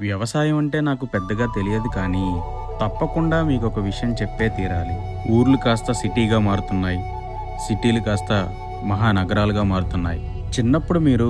వ్యవసాయం అంటే నాకు పెద్దగా తెలియదు కానీ తప్పకుండా మీకు ఒక విషయం చెప్పే తీరాలి. ఊర్లు కాస్త సిటీగా మారుతున్నాయి. సిటీలు కాస్త మహానగరాలుగా మారుతున్నాయి. చిన్నప్పుడు మీరు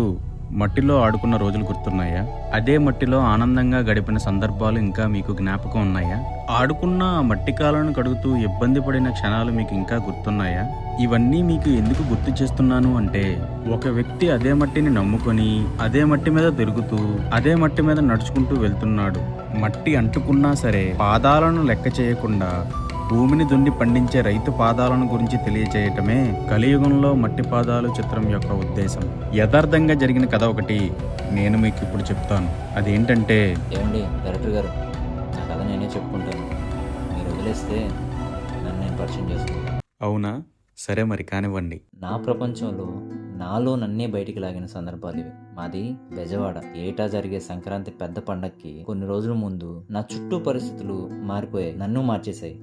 మట్టిలో ఆడుకున్న రోజులు గుర్తున్నాయా? అదే మట్టిలో ఆనందంగా గడిపిన సందర్భాలు ఇంకా మీకు జ్ఞాపకం ఉన్నాయా? ఆడుకున్న మట్టి కాలను కడుగుతూ ఇబ్బంది పడిన క్షణాలు మీకు ఇంకా గుర్తున్నాయా? ఇవన్నీ మీకు ఎందుకు గుర్తు చేస్తున్నాను అంటే ఒక వ్యక్తి అదే మట్టిని నమ్ముకొని అదే మట్టి మీద తిరుగుతూ అదే మట్టి మీద నడుచుకుంటూ వెళ్తున్నాడు. మట్టి అంటుకున్నా సరే పాదాలను లెక్క చేయకుండా భూమిని దున్ని పండించే రైతు పాదాలను గురించి తెలియజేయటమే కలియుగంలో మట్టి పాదాలు చిత్రం యొక్క ఉద్దేశం. యథార్థంగా జరిగిన కథ ఒకటి నేను మీకు ఇప్పుడు చెప్తాను. అదేంటంటే ఏమండి డైరెక్టర్ గారు నా కథ నేనే చెప్పుకుంటాను. మీరు వదిలేస్తే నన్ను నేను పరిచయం చేసుకుంటాను అవునా? సరే మరి కానివ్వండి. నా ప్రపంచంలో నాలో నన్నే బయటికి లాగిన సందర్భాలు ఇవి. మాది బెజవాడ. ఏటా జరిగే సంక్రాంతి పెద్ద పండక్కి కొన్ని రోజుల ముందు నా చుట్టూ పరిస్థితులు మారిపోయాయి. నన్ను మార్చేశాయి.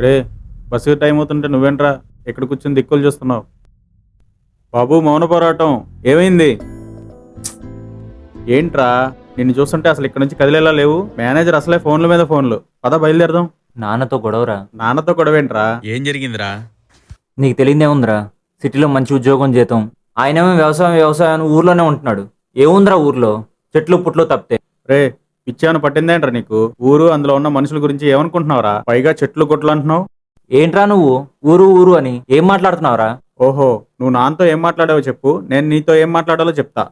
రే బస్సు టైం అవుతుంటే నువ్వేంట్రా? ఎక్కడ కూర్చొని దిక్కులు చూస్తున్నావు. బాబు మౌన పోరాటం. ఏమైంది? ఏంట్రా? నిన్ను చూస్తుంటే అసలు ఇక్కడ నుంచి కదిలేలా లేవు. మేనేజర్ అసలే ఫోన్ల మీద ఫోన్లు. పద బయలుదేరదాం. నాన్నతో గొడవరా? నాన్నతో గొడవేంట్రా? ఏం జరిగిందిరా? నీకు తెలియదేముందిరా? సిటీలో మంచి ఉద్యోగం జీతం. ఆయనేమో వ్యవసాయం వ్యవసాయం ఊర్లోనే ఉంటున్నాడు. ఏముందిరా ఊర్లో? చెట్లు పుట్లు తప్పితే. రే పిచ్చాను పట్టిందేంట్రా నీకు? ఊరు అందులో ఉన్న మనుషుల గురించి ఏమనుకుంటున్నావురా? పైగా చెట్లు కొట్లు అంటున్నావు? ఏంట్రా నువ్వు? ఊరు ఊరు అని ఏం మాట్లాడుతున్నావురా? ఓహో నువ్వు నాన్నతో ఏం మాట్లాడావో చెప్పు. నేను నీతో ఏం మాట్లాడాలో చెప్తా.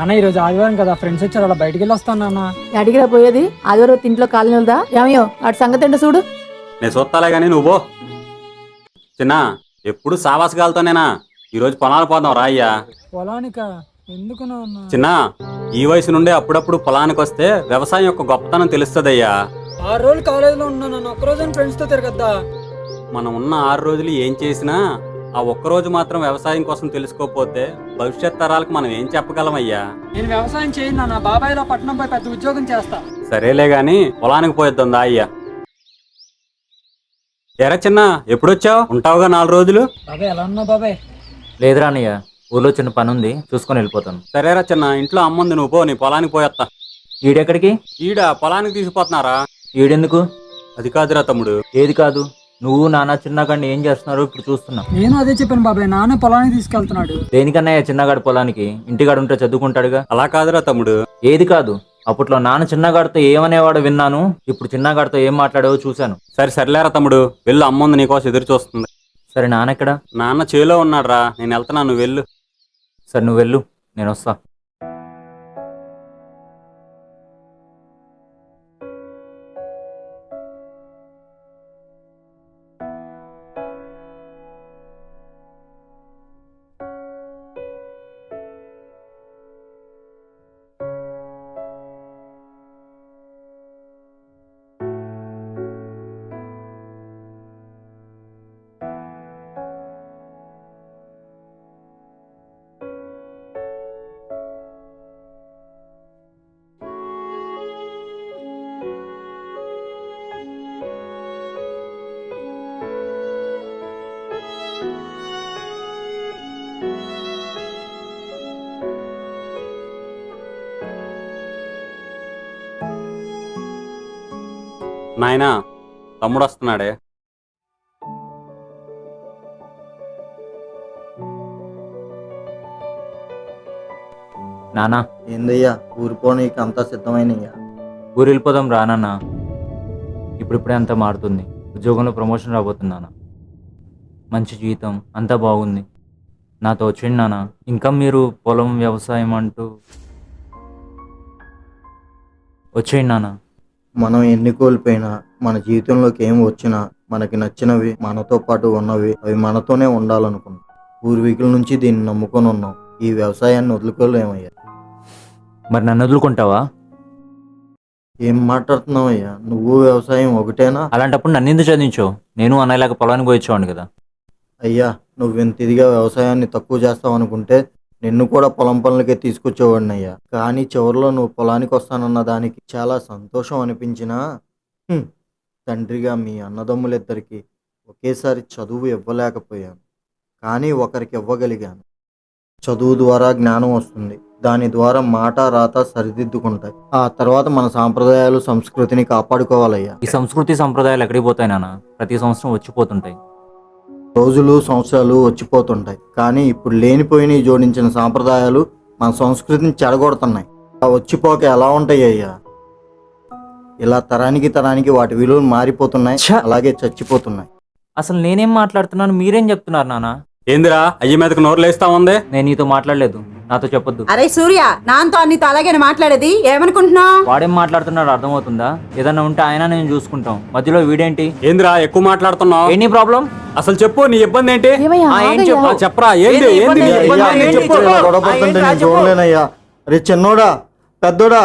నాన్న ఈరోజు ఆదివారం కదా ఫ్రెండ్స్ వచ్చారు అలా బయటికి వెళ్ళి వస్తాను నాన్న. అడిగిరా పోయేది? ఆదివారం ఇంట్లో కాలనీ వెళ్దా ఏమయ్యో అటు సంగతి ఏంటో చూడు. నేను చూస్తాలే కానీ నువ్వు పో. చిన్న ఎప్పుడు సావాసగాలతోనేనా ఈరోజు పొలాలు పోదాం రా అయ్యా. పొలానిక? ఎందుకు నాన్న? చిన్న ఈ వయసు నుండే అప్పుడప్పుడు పొలానికి వస్తే వ్యవసాయం యొక్క గొప్పతనం తెలుస్తుందయ్యా. ఆరు రోజులు కాలేజీలో ఉన్నాను నన్ను ఒక్కరోజు ఫ్రెండ్స్తో తిరగద్దా? మనం ఉన్న ఆరు రోజులు ఏం చేసినా ఆ ఒక్క రోజు మాత్రం వ్యవసాయం కోసం తెలుసుకోకపోతే భవిష్యత్ తరాలకు మనం ఏం చెప్పగలమయ్యా నేను వ్యవసాయం చేయను నాన్న. బాబాయ్లో పట్నం పోయి పెద్ద ఉద్యోగం చేస్తా. సరేలే గాని పొలానికి పోయిద్దాం దా అయ్యా. ఎరా చిన్న ఎప్పుడొచ్చావు? ఉంటావుగా నాలుగు రోజులు? బాబాయ్ ఎలా ఉన్నావు బాబాయ్? లేదురా అన్నయ్య ఊర్లో చిన్న పని ఉంది చూసుకొని వెళ్ళిపోతాను. సరేరా చిన్న ఇంట్లో అమ్ముంది నువ్వు పో నీ పొలానికి పోయేస్తా ఈడెక్కడికి? ఈడ పొలానికి తీసుకుపోతున్నారా? ఈడెందుకు? అది కాదురా తమ్ముడు. ఏది కాదు? నువ్వు నాన్న చిన్నగాడిని ఏం చేస్తున్నారో ఇప్పుడు చూస్తున్నా. నేను అదే చెప్పాను బాబాయ్ నాన్న పొలానికి తీసుకెళ్తున్నాడు. దేనికన్నయ్య చిన్నగాడి పొలానికి? ఇంటిగాడు ఉంటే చదువుకుంటాడుగా? అలా కాదురా తమ్ముడు. ఏది కాదు. అప్పట్లో నాన్న చిన్నగాడితో ఏమనేవాడో విన్నాను ఇప్పుడు చిన్నగాడితో ఏం మాట్లాడావో చూశాను. సరే సర్లేరా తమ్ముడు. వెళ్ళు అమ్ముంది నీకోసం ఎదురు చూస్తుంది. సరే నాన్నెక్కడా నాన్న చేలో ఉన్నాడురా. నేను వెళ్తున్నా నువ్వు వెళ్ళు. సరే నువ్వు వెళ్ళు. నేను వస్తా. నాయనా తమ్ముడు వస్తున్నాడే నాన్న ఏందయ్యా ఊరిపోనీకి అంతా సిద్ధమైనయ్యా ఊరు వెళ్ళిపోదాం రా నాన్న. ఇప్పుడిప్పుడే అంతా మారుతుంది. ఉద్యోగంలో ప్రమోషన్ రాబోతుంది నాన్న. మంచి జీతం అంతా బాగుంది. నాతో వచ్చింది నాన్న. ఇంకా మీరు పొలం వ్యవసాయం అంటూ వచ్చేయండి నాన్న. మనం ఎన్ని కోల్పోయినా మన జీవితంలోకి ఏం వచ్చినా మనకి నచ్చినవి మనతో పాటు ఉన్నవి అవి మనతోనే ఉండాలనుకున్నాం. పూర్వీకుల నుంచి దీన్ని నమ్ముకొని ఉన్నాం. ఈ వ్యవసాయాన్ని వదులుకోలేమయ్యా. మరి నన్ను వదులుకుంటావా? ఏం మాట్లాడుతున్నావయ్యా? నువ్వు వ్యవసాయం ఒకటేనా? అలాంటప్పుడు నన్ను ఎందుకు చదివించావు నేను అన్నయ్యలాగా పొలానికి పోయి వచ్చేవాడిని కదా. అయ్యా నువ్వు ఇంత ఇదిగా వ్యవసాయాన్ని తక్కువ చేస్తావు అనుకుంటే నిన్ను కూడా పొలం పనులకే తీసుకొచ్చేవాడిని అయ్యా. కానీ చివరిలో నువ్వు పొలానికి వస్తానన్న దానికి చాలా సంతోషం అనిపించినా తండ్రిగా మీ అన్నదమ్ములిద్దరికి ఒకేసారి చదువు ఇవ్వలేకపోయాను. కానీ ఒకరికి ఇవ్వగలిగాను. చదువు ద్వారా జ్ఞానం వస్తుంది. దాని ద్వారా మాట రాత సరిదిద్దుకుంటాయి. ఆ తర్వాత మన సాంప్రదాయాలు సంస్కృతిని కాపాడుకోవాలయ్యా. ఈ సంస్కృతి సంప్రదాయాలు ఎక్కడికి పోతాయి నాన్న? ప్రతి సంవత్సరం వచ్చిపోతుంటాయి. రోజులు సంవత్సరాలు వచ్చిపోతుంటాయి. కానీ ఇప్పుడు లేనిపోయిన జోడించిన సాంప్రదాయాలు మన సంస్కృతిని చెడగొడుతున్నాయి. ఆ వచ్చిపోక ఎలా ఉంటాయి అయ్యా? ఇలా తరానికి తరానికి వాటి విలువలు మారిపోతున్నాయి! అలాగే చచ్చిపోతున్నాయి. అసలు నేనేం మాట్లాడుతున్నాను? మీరేం చెప్తున్నారు నాన్న? ఏందిరా అయ్యి మీదకి నోరు లేస్తా ఉంది? నేను నీతో మాట్లాడలేదు. నాతో చెప్పొద్దు. అరే సూర్య నాతో నీతో అలాగే మాట్లాడేది ఏమనుకుంటున్నావు? వాడేం మాట్లాడుతున్నాడు అర్థమవుతుందా? ఏదన్నా ఉంటే ఆయన నేను చూసుకుంటాం. మధ్యలో వీడేంటి? ఏందిరా ఎక్కువ మాట్లాడుతున్నావు? ఏంటి ప్రాబ్లం? అసలు చెప్పు నీ ఇబ్బంది ఏంటి? ఆ, ఏం. ఆ, చెప్పరా ఏంది ఏంది? నీ ఇబ్బంది? ఏంటి? గొడవ ఆ, పడుతుంటే ఏంటి రా నేను చెప్పు. చూడలేనయ్యా. రే చిన్నోడా పెద్దోడా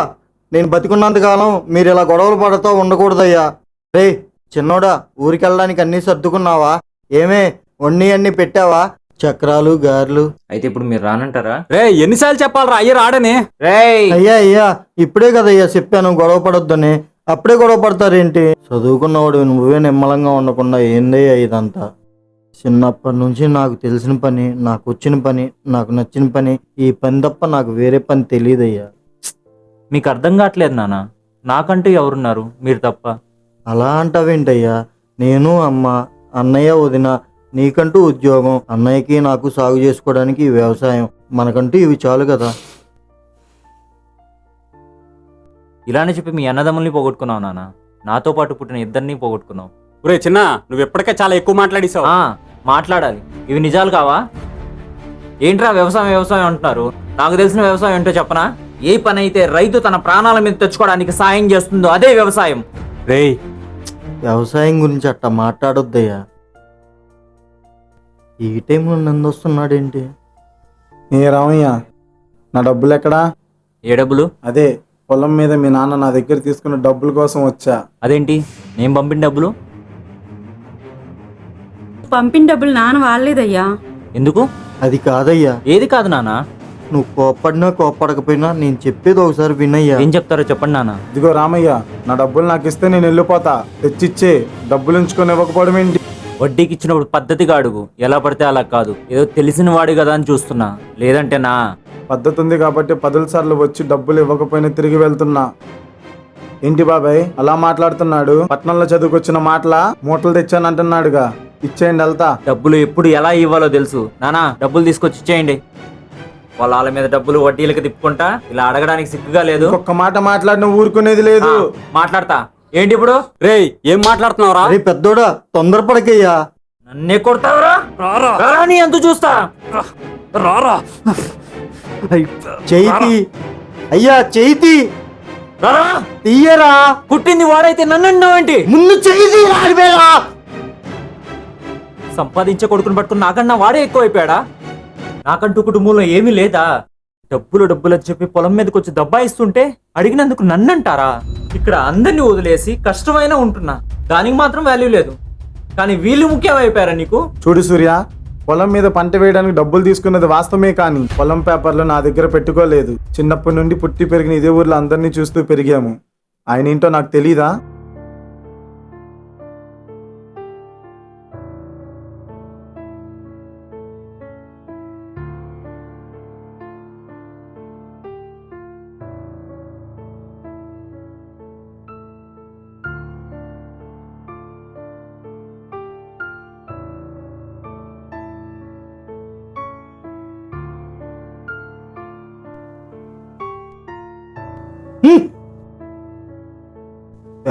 నేను బతికున్నంత కాలం మీరు ఇలా గొడవలు పడుతూ ఉండకూడదయ్యా. రే చిన్నోడా ఊరికి వెళ్ళడానికి అన్నీ సర్దుకున్నావా? ఏమే వండి అన్ని పెట్టావా? చక్రాలు గారెలు. అయితే ఇప్పుడు మీరు రానంటారా? రే ఎన్నిసార్లు చెప్పాలరా అయ్యి రాడని. రేయ్! అయ్యా అయ్యా ఇప్పుడే కదయ్యా చెప్పాను గొడవ పడొద్దని. అప్పుడే గొడవ పడతారేంటి? చదువుకున్నవాడు నువ్వే నిమ్మలంగా ఉండకుండా ఏందయ్యా ఇదంతా? చిన్నప్పటి నుంచి నాకు తెలిసిన పని నాకు వచ్చిన పని నాకు నచ్చిన పని ఈ పని తప్ప నాకు వేరే పని తెలియదయ్యా మీకు అర్థం కావట్లేదు నాన్న నాకంటూ ఎవరున్నారు? మీరు తప్ప. అలా అంటావేంటయ్యా? నేను అమ్మ అన్నయ్య వదిన నీకంటూ ఉద్యోగం అన్నయ్యకి నాకు సాగు చేసుకోవడానికి వ్యవసాయం. మనకంటూ ఇవి చాలు కదా. ఇలానే చెప్పి మీ అన్నదమ్ముల్ని పోగొట్టుకున్నావు నాన్న. నాతో పాటు పుట్టిన ఇద్దరిని పోగొట్టుకున్నావు. ఒరే చిన్న నువ్వు ఎప్పటికే చాలా ఎక్కువ మాట్లాడేసావు ఆ, మాట్లాడాలి. ఇవి నిజాలు కావా? ఏంట్రా వ్యవసాయం వ్యవసాయం అంటున్నారు? నాకు తెలిసిన వ్యవసాయం ఏంటో చెప్పనా? ఏ పని అయితే రైతు తన ప్రాణాల మీద తెచ్చుకోవడానికి సాయం చేస్తుందో అదే వ్యవసాయం. రేయ్. వ్యవసాయం గురించి అట్ట మాట్లాడొద్దయ్యా. ఈ టైంలో నన్ను వస్తున్నాడేంటి? ఏ రామయ్య నా డబ్బులు ఎక్కడా? ఏ డబ్బులు? అదే పొలం మీద మీ నాన్న నా దగ్గర తీసుకున్న డబ్బుల కోసం వచ్చా. అదేంటి? నేను పంపిన డబ్బులు? పంపిన డబ్బులు నాన్న వాళ్ళేదయ్యా ఎందుకు? అది కాదయ్యా. ఏది కాదు నాన్న? నువ్వు కోప్పడినా కోప్పడకపోయినా నేను చెప్పేది ఒకసారి వినయ్యా. ఏం చెప్తారో చెప్పండి నాన్న. ఇదిగో రామయ్య నా డబ్బులు నాకు ఇస్తే నేను వెళ్ళిపోతా. తెచ్చిచ్చే డబ్బులు ఉంచుకొని ఇవ్వకపోవడం ఏంటి? వడ్డీకి ఇచ్చినప్పుడు పద్ధతిగా అడుగు. ఎలా పడితే అలా కాదు. ఏదో తెలిసిన వాడు కదా అని చూస్తున్నా. లేదంటే నా. పద్ధతి ఉంది కాబట్టి పదుల సార్లు వచ్చి డబ్బులు ఇవ్వకపోయినా తిరిగి వెళ్తున్నా. ఏంటి బాబాయ్? అలా మాట్లాడుతున్నాడు? పట్నంలో చదువుకొచ్చిన మాటలా? మూటలు తెచ్చానంటున్నాడుగా ఇచ్చేయండి వెళ్తా. డబ్బులు ఎప్పుడు ఎలా ఇవ్వాలో తెలుసు. నానా డబ్బులు తీసుకొచ్చి ఇచ్చేయండి. వాళ్ళ వాళ్ళ మీద డబ్బులు వడ్డీలకు తిప్పుకుంటా? ఇలా అడగడానికి సిగ్గుగా లేదు. ఒక్క మాట మాట్లాడిన ఊరుకునేది లేదు. మాట్లాడతా. ఏంటి ఇప్పుడు? రేయ్ ఏం మాట్లాడుతున్నావురా? అరే పెద్దోడా తొందరపడకయ్యా. నన్నే కొడతావురా? రారా. నీ ఎంత చూస్తా. రారా. చేయితి. అయ్యా చేయితి. రారా? తీయరా. పుట్టింది వాడైతే నన్ను అన్నావేంటి ముందు చేయితి రాడిపోయా సంపాదించే కొడుకుని పట్టుకుని నాకన్నా వాడే ఎక్కువైపోయాడా? నాకంటూ కుటుంబంలో ఏమీ లేదా? డబ్బులు డబ్బులు అని చెప్పి పొలం మీదకి వచ్చి దబ్బాయిస్తుంటే అడిగినందుకు నన్నంటారా? ఇక్కడ అందరినీ వదిలేసి కష్టమైనా ఉంటున్నా. దానికి మాత్రం వాల్యూ లేదు. కానీ వీళ్ళు ముఖ్యమైపోయారా నీకు? చూడు సూర్య పొలం మీద పంట వేయడానికి డబ్బులు తీసుకున్నది వాస్తవమే కానీ పొలం పేపర్లు నా దగ్గర పెట్టుకోలేదు. చిన్నప్పటి నుండి పుట్టి పెరిగిన ఇదే ఊర్లో అందరినీ చూస్తూ పెరిగాము. ఆయన ఏంటో నాకు తెలీదా?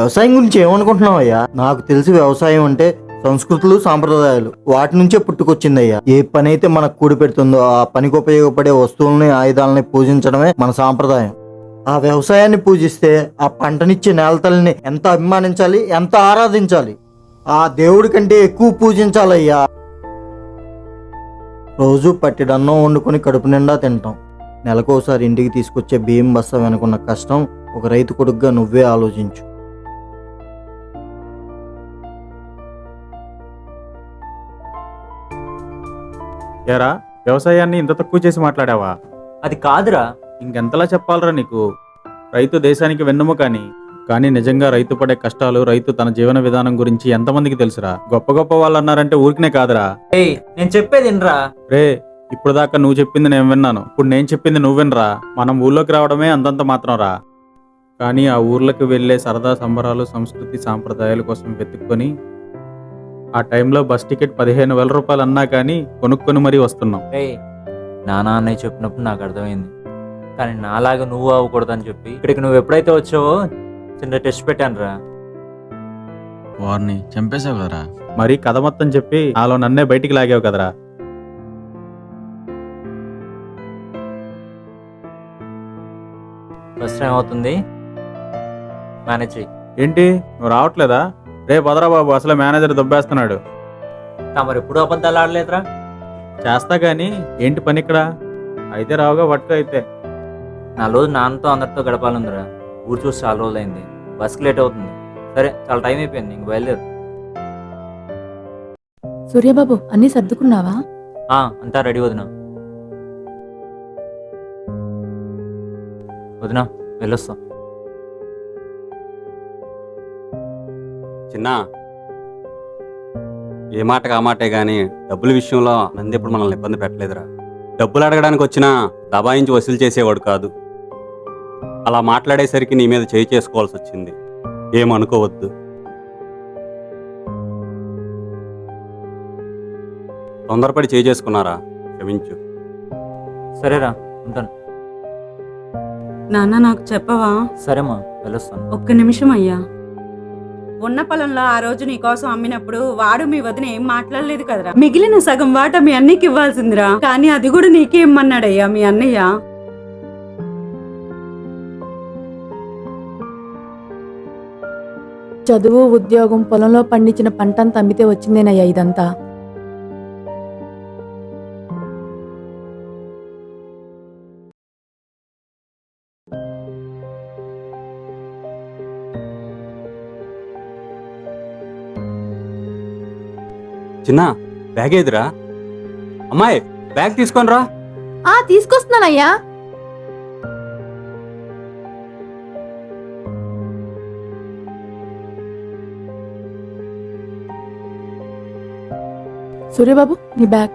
వ్యవసాయం గురించి ఏమనుకుంటున్నావయ్యా? నాకు తెలిసి వ్యవసాయం అంటే సంస్కృతులు సాంప్రదాయాలు. వాటి నుంచే పుట్టుకొచ్చిందయ్యా. ఏ పని అయితే మనకు కూడి పెడుతుందో ఆ పనికి ఉపయోగపడే వస్తువుల్ని ఆయుధాలని పూజించడమే మన సాంప్రదాయం. ఆ వ్యవసాయాన్ని పూజిస్తే ఆ పంటనిచ్చే నేలతల్ని ఎంత అభిమానించాలి ఎంత ఆరాధించాలి? ఆ దేవుడి కంటే ఎక్కువ పూజించాలయ్యా. రోజు పట్టిడన్నం వండుకొని కడుపు నిండా తింటాం. నెలకోసారి ఇంటికి తీసుకొచ్చే బియ్యం బస్తా వెనుకున్న కష్టం ఒక రైతు కొడుకుగా నువ్వే ఆలోచించు. ఏరా వ్యవసాయాన్ని ఇంత తక్కువ చేసి మాట్లాడావా? అది కాదురా. ఇంకెంతలా చెప్పాలరా నీకు? రైతు దేశానికి వెన్నుముక అని కానీ నిజంగా రైతు పడే కష్టాలు రైతు తన జీవన విధానం గురించి ఎంతమందికి తెలుసురా? గొప్ప గొప్ప వాళ్ళు అన్నారంటే ఊరికనే కాదురా. ఏయ్ నేను చెప్పేది వినరా? రే ఇప్పుడు దాకా నువ్వు చెప్పింది నేను విన్నాను. ఇప్పుడు నేను చెప్పింది నువ్వు వినరా. మనం ఊళ్ళోకి రావడమే అంతంత మాత్రం రా కానీ ఆ ఊర్లకు వెళ్ళే సరదా సంబరాలు సంస్కృతి సాంప్రదాయాల కోసం వెతుక్కొని ఆ టైంలో బస్ టికెట్ పదిహేను వేల రూపాయలు అన్నా కానీ కొనుక్కొని మరీ వస్తున్నాం. నానా అన్నయ్య చెప్పినప్పుడు నాకు అర్థమైంది. కానీ నాలాగా నువ్వు అవ్వకూడదని చెప్పి ఇక్కడికి నువ్వు ఎప్పుడైతే వచ్చావో చిన్న టెస్ట్ పెట్టాను రా వారిని చంపేశావు కదరా. మరి కథ మొత్తం చెప్పి నాలో నన్నే బయటికి లాగావు కదరా. ఫస్ట్ టైం అవుతుంది మేనేజ్ చెయ్యి. ఏంటి? నువ్వు రావట్లేదా? రే బాబు అసలు మేనేజర్ దొబ్బేస్తున్నాడు. తమరు ఎప్పుడు అబద్ధాలు ఆడలేదురా. చేస్తా గానీ ఏంటి పని ఇక్కడ? అయితే రావుగా పట్టుకు అయితే. నా రోజు నాన్నతో అందరితో గడపాలందిరా ఊరు చూసి చాలా రోజులైంది. బస్కి లేట్ అవుతుంది. సరే చాలా టైం అయిపోయింది ఇంక బయలుదేరు. సూర్యబాబు అన్నీ సర్దుకున్నావా? ఆ, అంతా రెడీ వదిన. వదిన వెళ్ళొస్తా. చిన్న ఏ మాటకు ఆ మాటే గాని డబ్బుల విషయంలో నంది ఇప్పుడు మనల్ని ఇబ్బంది పెట్టలేదురా. డబ్బులు అడగడానికి వచ్చినా దబాయించి వసూలు చేసేవాడు కాదు. అలా మాట్లాడేసరికి నీ మీద చేయి చేసుకోవాల్సి వచ్చింది. ఏమనుకోవద్దు. తొందరపడి చేయి చేసుకున్నారా? క్షమించు. సరేరా ఉంటాను. నాన్న నాకు చెప్పవా? సరేమ్మా వెళ్ళొస్తాను. ఒక్క నిమిషం అయ్యా. ఉన్న పొలంలో ఆ రోజు నీకోసం అమ్మినప్పుడు వాడు మీ వదిన ఏం మాట్లాడలేదు కదరా? మిగిలిన సగం వాట మీ అన్నయ్యకి ఇవ్వాల్సిందిరా. కానీ అది కూడా నీకేమన్నాడయ్యా మీ అన్నయ్య. చదువు ఉద్యోగం పొలంలో పండించిన పంటంతా అమ్మితే వచ్చిందేనయ్యా ఇదంతా? చిన్న బ్యాగ్ ఏదిరా? అమ్మాయి బ్యాగ్ తీసుకొని రా ఆ తీసుకొస్తున్నానయ్యా. సూర్యబాబు నీ బ్యాగ్.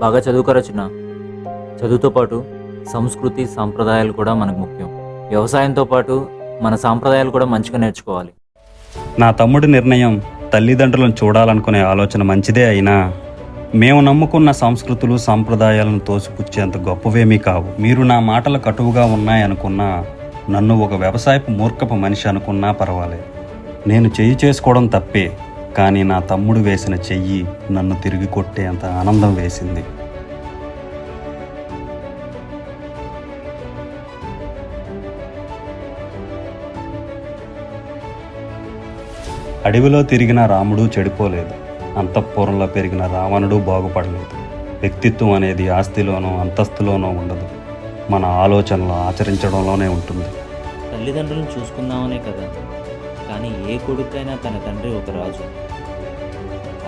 బాగా చదువుకోరా చిన్న. చదువుతో పాటు సంస్కృతి సాంప్రదాయాలు కూడా మనకు ముఖ్యం. వ్యవసాయంతో పాటు మన సాంప్రదాయాలు కూడా మంచిగా నేర్చుకోవాలి. నా తమ్ముడి నిర్ణయం తల్లిదండ్రులను చూడాలనుకునే ఆలోచన మంచిదే అయినా మేము నమ్ముకున్న సంస్కృతులు సాంప్రదాయాలను తోసిపుచ్చేంత గొప్పవేమీ కావు. మీరు నా మాటలు కటువుగా ఉన్నాయనుకున్నా నన్ను ఒక వ్యవసాయపు మూర్ఖపు మనిషి అనుకున్నా పర్వాలేదు. నేను చెయ్యి చేసుకోవడం తప్పే కానీ నా తమ్ముడు వేసిన చెయ్యి నన్ను తిరిగి కొట్టేంత ఆనందం వేసింది. అడవిలో తిరిగిన రాముడు చెడిపోలేదు. అంతఃపురంలో పెరిగిన రావణుడు బాగుపడలేదు. వ్యక్తిత్వం అనేది ఆస్తిలోనో అంతస్తులోనో ఉండదు. మన ఆలోచనలు ఆచరించడంలోనే ఉంటుంది. తల్లిదండ్రులను చూసుకుందామనే కదా. కానీ ఏ కొడుకైనా తన తండ్రి ఒక రాజు.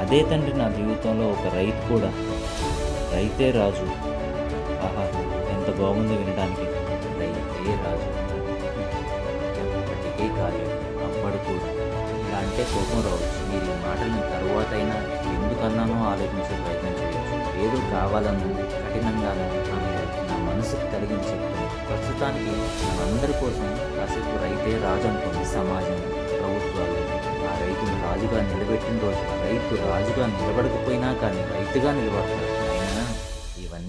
అదే తండ్రి నా జీవితంలో ఒక రైతు కూడా. రైతే రాజు. ఆహా ఎంత బాగుంది వినడానికి. రైతే రాజు. ఇలా అంటే కోపం రావచ్చు మీరు ఈ మాటలను తర్వాత అయినా ఎందుకన్నానో ఆలోచించే ప్రయత్నం చేయవచ్చు ఏదో కావాలను కఠినంగానూ అనలేదు నా మనసుకు కలిగించి చెప్తాను ప్రస్తుతానికి మనందరి కోసం కాసేపు రైతే రాజు అనుకుంది సమాజం ప్రభుత్వాలు ఆ రైతును రాజుగా నిలబెట్టిన రోజు రైతు రాజుగా నిలబడకపోయినా కానీ రైతుగా నిలబడతారు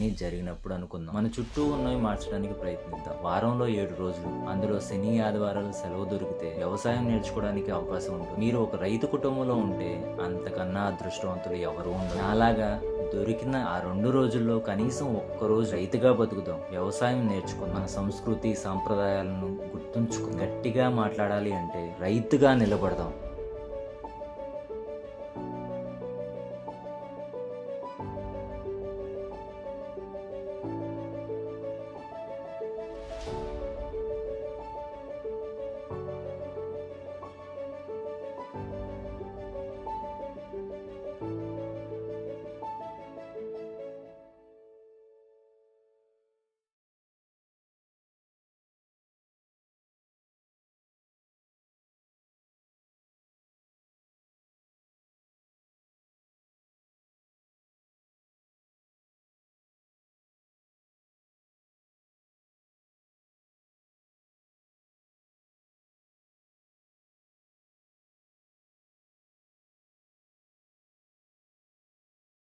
ఇవన్నీ జరిగినప్పుడు అనుకుందాం. మన చుట్టూ ఉన్నవి మార్చడానికి ప్రయత్నిద్దాం. వారంలో ఏడు రోజులు. అందులో శని ఆదివారాలు సెలవు దొరికితే వ్యవసాయం నేర్చుకోవడానికి అవకాశం ఉంటుంది. మీరు ఒక రైతు కుటుంబంలో ఉంటే అంతకన్నా అదృష్టవంతులు ఎవరు ఉండరు. అలాగా దొరికిన ఆ రెండు రోజుల్లో కనీసం ఒక్కరోజు రైతుగా బతుకుదాం. వ్యవసాయం నేర్చుకుని మన సంస్కృతి సాంప్రదాయాలను గుర్తుంచుకుని గట్టిగా మాట్లాడాలి అంటే రైతుగా నిలబడదాం.